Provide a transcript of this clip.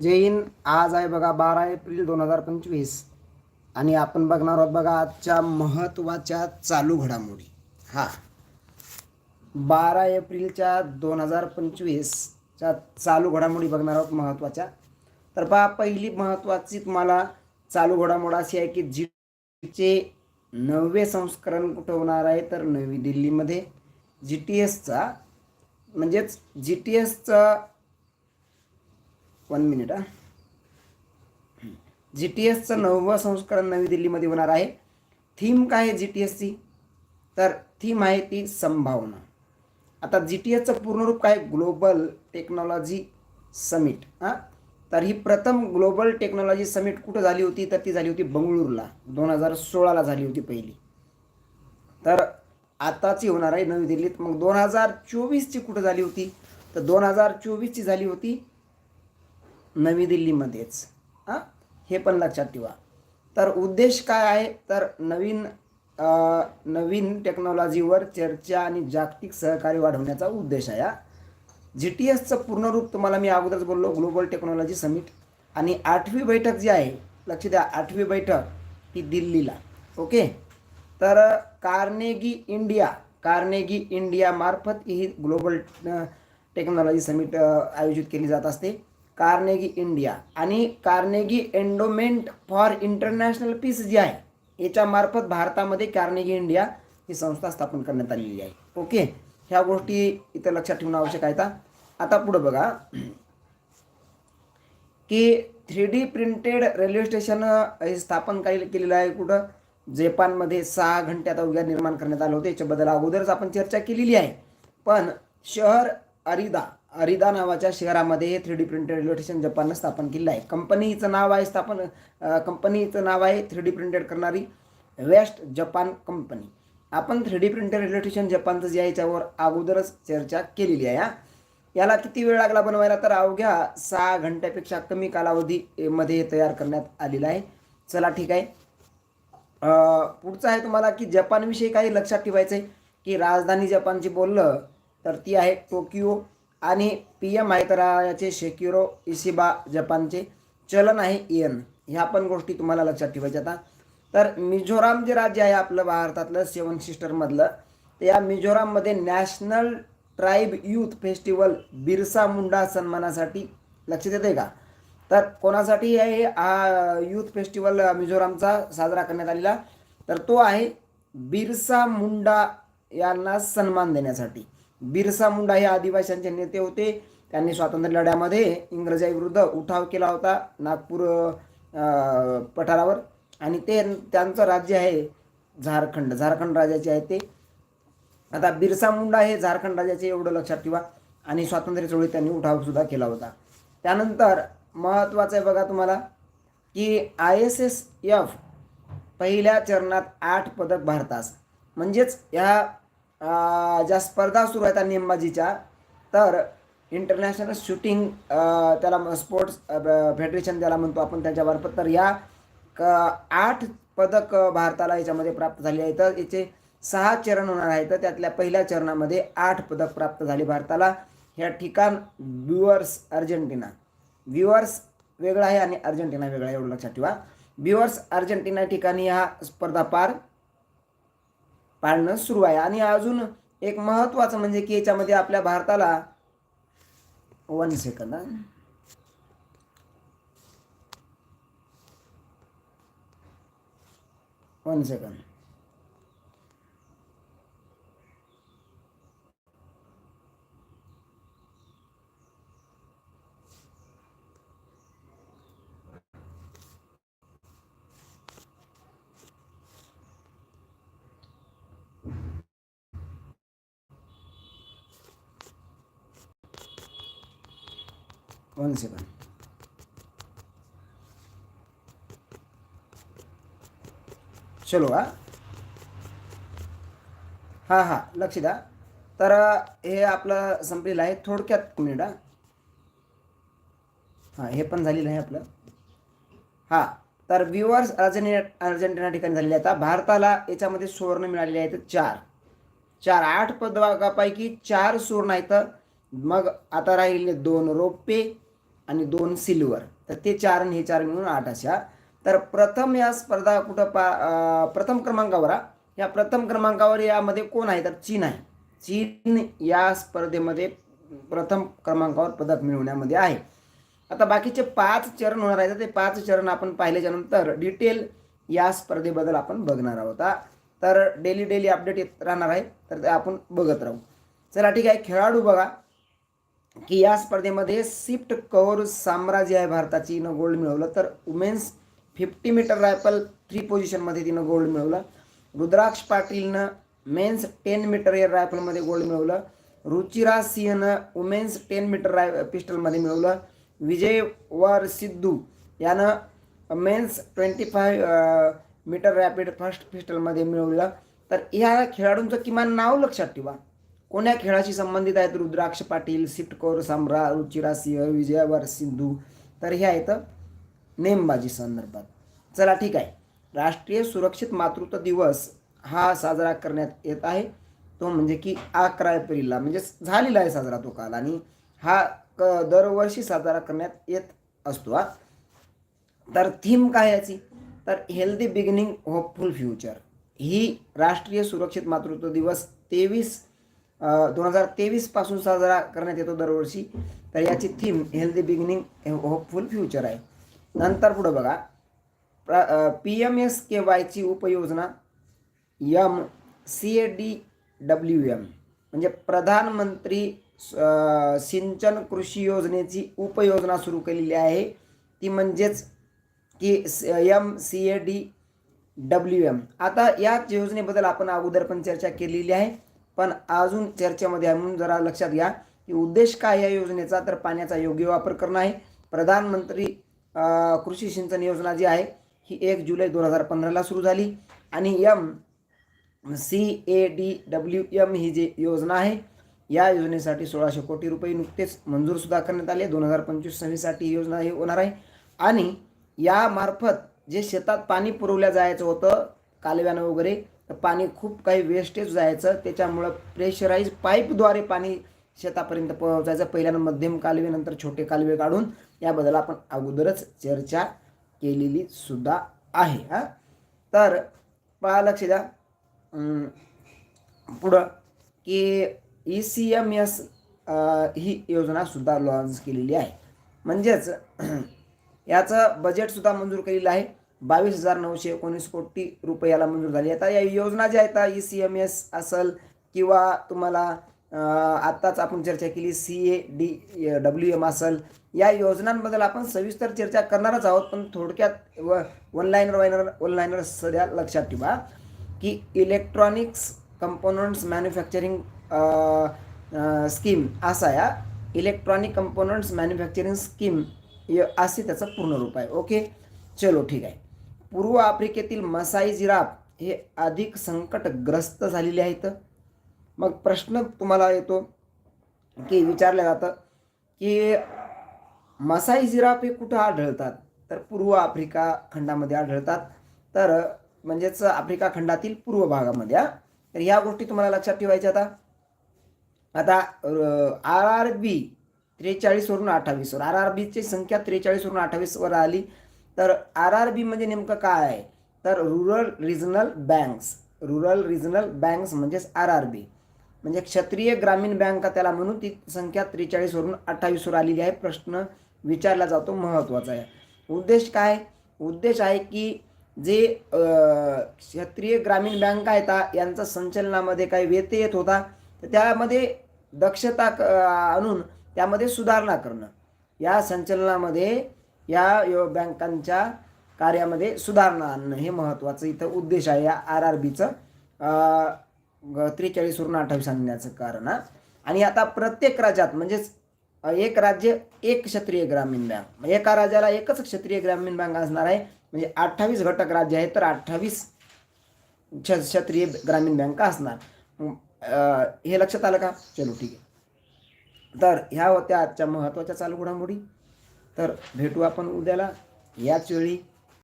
जय हिंद. आज आहे बघा बारा एप्रिल दोन हजार पंचवीस आणि आपण बघणार आहोत बघा आजच्या महत्त्वाच्या चालू घडामोडी. हा. बारा एप्रिलच्या दोन हजार पंचवीसच्या चालू घडामोडी बघणार आहोत महत्त्वाच्या. तर पहा पहिली महत्त्वाची तुम्हाला चालू घडामोड अशी आहे की जीचे नववे संस्करण कुठं होणार आहे? तर नवी दिल्लीमध्ये. जी टी एसचा म्हणजेच जी टी एसचा वन मिनिट हा जी टी एसचं नववं संस्करण नवी दिल्लीमध्ये होणार आहे. थीम काय आहे जी टी एसची तर थीम आहे ती संभावना. आता जी टी एसचं पूर्ण रूप काय? ग्लोबल टेक्नॉलॉजी समिट हां? तर ही प्रथम ग्लोबल टेक्नॉलॉजी समिट कुठं झाली होती? तर ती झाली होती बंगळुरूला. दोन हजार सोळाला झाली होती पहिली. तर आताची होणार आहे नवी दिल्लीत. मग दोन हजार चोवीसची कुठं झाली होती? तर दोन हजार चोवीसची झाली होती. नवी दिल्लीमध्येच. हां? हे पण लक्षात ठेवा. तर उद्देश काय आहे? तर नवीन नवीन टेक्नॉलॉजीवर चर्चा आणि जागतिक सहकार्य वाढवण्याचा उद्देश आहे हा. जी टी एसचं पूर्ण रूप तुम्हाला मी अगोदरच बोललो ग्लोबल टेक्नॉलॉजी समिट आणि आठवी बैठक जी आहे लक्ष द्या आठवी बैठक ही दिल्लीला. ओके? तर कार्नेगी इंडिया कार्नेगी इंडियामार्फत ही ग्लोबल टेक्नॉलॉजी समिट आयोजित केली जात असते. कार्नेगी इंडिया आणि Carnegie endowment for international peace जी आहे याच्यामार्फत भारतामध्ये कार्नेगी इंडिया ही संस्था स्थापन करण्यात आलेली आहे. ओके? ह्या गोष्टी इथं लक्षात ठेवणं आवश्यक आहे आता. पुढं बघा. की three D printed railway station हे स्थापन काही केलेलं आहे कुठं? जपानमध्ये सहा घंट्यात अवघ्या निर्माण करण्यात आलं होतं. याच्याबद्दल अगोदरच आपण चर्चा केलेली आहे. पण शहर अरिदा अरिदा नावाच्या शहरामध्ये हे three D printed railway station जपाननं स्थापन केलेलं आहे. कंपनीचं नाव आहे स्थापन कंपनीचं नाव आहे थ्री डी प्रिंटेड करणारी वेस्ट जपान कंपनी आपण three D printed railway station जपानचं जे आहे याच्यावर अगोदरच चर्चा केलेली आहे हा. याला किती वेळ लागला बनवायला? तर अवघ्या सहा घंट्यापेक्षा कमी कालावधीमध्ये हे तयार करण्यात आलेलं आहे. चला ठीक आहे. पुढचं आहे तुम्हाला की जपानविषयी काही लक्षात ठेवायचं आहे की राजधानी जपानची बोललं तर ती आहे टोकियो. आणि पी एम आहे तर याचे शेक्युरो इशिबा जपानचे चलन आहे इयन. ह्या पण गोष्टी तुम्हाला लक्षात ठेवायच्या आता. तर मिझोराम जे राज्य आहे आपलं भारतातलं सेवन सिस्टरमधलं तर या मिझोराममध्ये national tribe youth festival Birsa Munda सन्मानासाठी लक्षात येते का? तर कोणासाठी आहे हा यूथ फेस्टिवल मिझोरामचा साजरा करण्यात आलेला? तर तो आहे बिरसा मुंडा यांना सन्मान देण्यासाठी. बिरसा मुंडा हे आदिवासींचे नेते होते. त्यांनी स्वातंत्र्य लढ्यामध्ये इंग्रजांविरुद्ध उठाव केला होता नागपूर पठारावर. आणि ते त्यांचं राज्य आहे झारखंड. झारखंड राज्याचे आहे ते. आता बिरसा मुंडा हे झारखंड राज्याचे एवढं लक्षात ठेवा. आणि स्वातंत्र्य चळवळीत त्यांनी उठावसुद्धा केला होता. त्यानंतर महत्त्वाचं आहे बघा तुम्हाला की आय एस एस एफ पहिल्या चरणात आठ पदक भारतास. म्हणजेच ह्या ज्या स्पर्धा सुरू आहेत नेमबाजीच्या तर इंटरनॅशनल शूटिंग त्याला स्पोर्ट्स फेडरेशन ज्याला म्हणतो आपण त्याच्यामार्फत तर या क आठ पदक भारताला याच्यामध्ये प्राप्त झाले आहेत. तर याचे सहा चरण होणार आहेत. तर त्यातल्या पहिल्या चरणामध्ये आठ पदक प्राप्त झाले भारताला. ह्या ठिकाण ब्युअर्स अर्जेंटिना. व्ह्युअर्स वेगळा आहे आणि अर्जेंटिना वेगळा आहे एवढं लक्षात ठेवा. ब्युअर्स अर्जेंटिना ठिकाणी हा स्पर्धा पार पाळणं सुरू आहे. आणि अजून एक महत्त्वाचं म्हणजे की याच्यामध्ये आपल्या भारताला one second one second one second चलो हा? हां हां लक्ष द्या. तर हे आपलं संपलेलं आहे. थोडक्यात मिनिट हा. हां हे पण झालेलं आहे आपलं. हां तर व्ह्युअर्स अर्जेंटिना अर्जेंटिना ठिकाणी झालेले आहेत. आता भारताला याच्यामध्ये सुवर्ण मिळालेले आहेत चार. चार आठ पदकापैकी चार सुवर्ण आहेत. मग आता राहिले दोन रोपे आणि दोन सिल्वर. तर ते चार आणि हे चार मिळून आठ अशा. तर प्रथम या स्पर्धा कुठं पा प्रथम क्रमांकावर या प्रथम क्रमांकावर यामध्ये कोण आहे? तर चीन आहे. चीन या स्पर्धेमध्ये प्रथम क्रमांकावर पदक मिळवण्यामध्ये आहे. आता बाकीचे पाच चरण होणार आहेत. ते पाच चरण आपण पाहिल्याच्यानंतर डिटेल या स्पर्धेबद्दल आपण बघणार आहोत तर डेली डेली अपडेट येत राहणार आहे. तर ते आपण बघत राहू. चला ठीक आहे. खेळाडू बघा. की या स्पर्धेमध्ये सिफ्ट कौर साम्राज्य आहे भारताची हिनं गोल्ड मिळवलं. तर women's fifty metre rifle three पोझिशनमध्ये तिनं गोल्ड मिळवलं. रुद्राक्ष पाटीलनं मेन्स टेन मीटर एअर रायफलमध्ये गोल्ड मिळवलं. रुचिरा सिंहनं वुमेन्स टेन मीटर राय पिस्टलमध्ये मिळवलं. विजय वर सिद्धू यानं men's twenty five metre rapid fire पिस्टलमध्ये मिळवलं. तर ह्या खेळाडूंचं किमान नाव लक्षात ठेवा. कोण्या खेळाशी संबंधित आहेत रुद्राक्ष पाटील सिटकोर कौर साम्रा रुचिरा सिंह विजयावर सिंधू? तर हे आहेत नेमबाजी संदर्भात. चला ठीक आहे. राष्ट्रीय सुरक्षित मातृत्व दिवस हा साजरा करण्यात येत आहे. तो म्हणजे की अकरा एप्रिलला म्हणजे झालेला आहे साजरा तो काल आणि हा क दरवर्षी साजरा करण्यात येत असतो हा. तर थीम काय याची? तर हेल्दी बिगिनिंग होपफुल फ्युचर. ही राष्ट्रीय सुरक्षित मातृत्व दिवस तेवीस दोन हजार तेवीसपासून साजरा करण्यात येतो दरवर्षी. तर याची theme healthy beginning hopeful future आहे. नंतर पुढं बघा. प्र पी एम एस के वायची उपयोजना M C A D W M म्हणजे प्रधानमंत्री सिंचन कृषी योजनेची उपयोजना सुरू केलेली आहे. ती म्हणजेच की M C A D W M आता याच योजनेबद्दल आपण अगोदर पण चर्चा केलेली आहे. पण अजून चर्चेमध्ये आहे. म्हणून जरा लक्षात घ्या की उद्देश काय या योजनेचा? तर पाण्याचा योग्य वापर करणं आहे. प्रधानमंत्री कृषी सिंचन योजना जी आहे ही एक जुलै दोन हजार पंधराला सुरू झाली. आणि M C A D W M ही जी योजना आहे या योजनेसाठी सोळाशे कोटी रुपये नुकतेच मंजूरसुद्धा करण्यात आले. दोन हजार पंचवीस सव्वीससाठी ही योजना ही होणार आहे. आणि यामार्फत जे शेतात पाणी पुरवल्या जायचं होतं कालव्यानं वगैरे तर पाणी खूप काही वेस्टेज जायचं. त्याच्यामुळं प्रेशराईज पाईपद्वारे पाणी शेतापर्यंत पोहोचायचं. पहिल्यानं मध्यम कालवे नंतर छोटे कालवे काढून याबद्दल आपण अगोदरच चर्चा केलेली सुद्धा आहे. हा? तर पहा लक्ष द्या. पुढं की ई सी एम एस ही योजनासुद्धा लॉन्च केलेली आहे. म्हणजेच याचं बजेटसुद्धा मंजूर केलेलं आहे. बावीस हजार नऊशे एकोणीस कोटी रुपये याला मंजूर झाली. आता या योजना ज्या आहेत ई सी एम एस असेल किंवा तुम्हाला आत्ताच आपण चर्चा केली C A D W M असेल या योजनांबद्दल आपण सविस्तर चर्चा करणारच आहोत पण थोडक्यात व वन लाईनर वायनर वन लाईनर सध्या लक्षात ठेवा की इलेक्ट्रॉनिक्स कंपोनंट्स मॅन्युफॅक्चरिंग स्कीम असा या इलेक्ट्रॉनिक कंपोनंट्स मॅन्युफॅक्चरिंग स्कीम असे त्याचं पूर्ण रूप आहे. ओके? चलो ठीक आहे. पूर्व आफ्रिकेतील मसाई जिराफ हे अधिक संकटग्रस्त झालेले आहेत. मग प्रश्न तुम्हाला येतो की विचारलं जातं की मसाई जिराफ हे कुठं आढळतात? तर पूर्व आफ्रिका खंडामध्ये आढळतात. तर म्हणजेच आफ्रिका खंडातील पूर्व भागामध्ये हा. तर ह्या गोष्टी तुम्हाला लक्षात ठेवायच्या आता. आता आर आर बी त्रेचाळीसवरून अठ्ठावीसवर आर आर बीची संख्या त्रेचाळीसवरून अठ्ठावीसवर आली. तर आर आर बी म्हणजे नेमकं काय आहे? तर rural regional banks rural regional banks म्हणजेच आर आर बी म्हणजे क्षत्रिय ग्रामीण बँका त्याला म्हणून ती संख्या त्रेचाळीसवरून अठ्ठावीसवर आलेली आहे. प्रश्न विचारला जातो महत्त्वाचा आहे. उद्देश काय उद्देश आहे की जे क्षत्रिय ग्रामीण बँका आहेत यांचा संचलनामध्ये काही व्यत्यय येत होता तर त्यामध्ये दक्षता क- आणून त्यामध्ये सुधारणा करणं. या संचलनामध्ये या यो बँकांच्या कार्यामध्ये सुधारणा आणणं हे महत्त्वाचं इथं उद्देश आहे या आर आर बीचं. त्रेचाळीसवरून अठ्ठावीस आणण्याचं कारण आणि आता प्रत्येक राज्यात म्हणजेच एक राज्य एक क्षत्रिय ग्रामीण बँक. एका राज्याला एकच क्षत्रिय ग्रामीण बँक असणार आहे म्हणजे अठ्ठावीस घटक राज्य आहे तर अठ्ठावीस क्ष क्षत्रिय ग्रामीण बँक असणार. हे लक्षात आलं का? चलो ठीक आहे. तर ह्या होत्या आजच्या महत्त्वाच्या चालू घडामोडी. तर भेटू आपण उद्याला. याच वेळी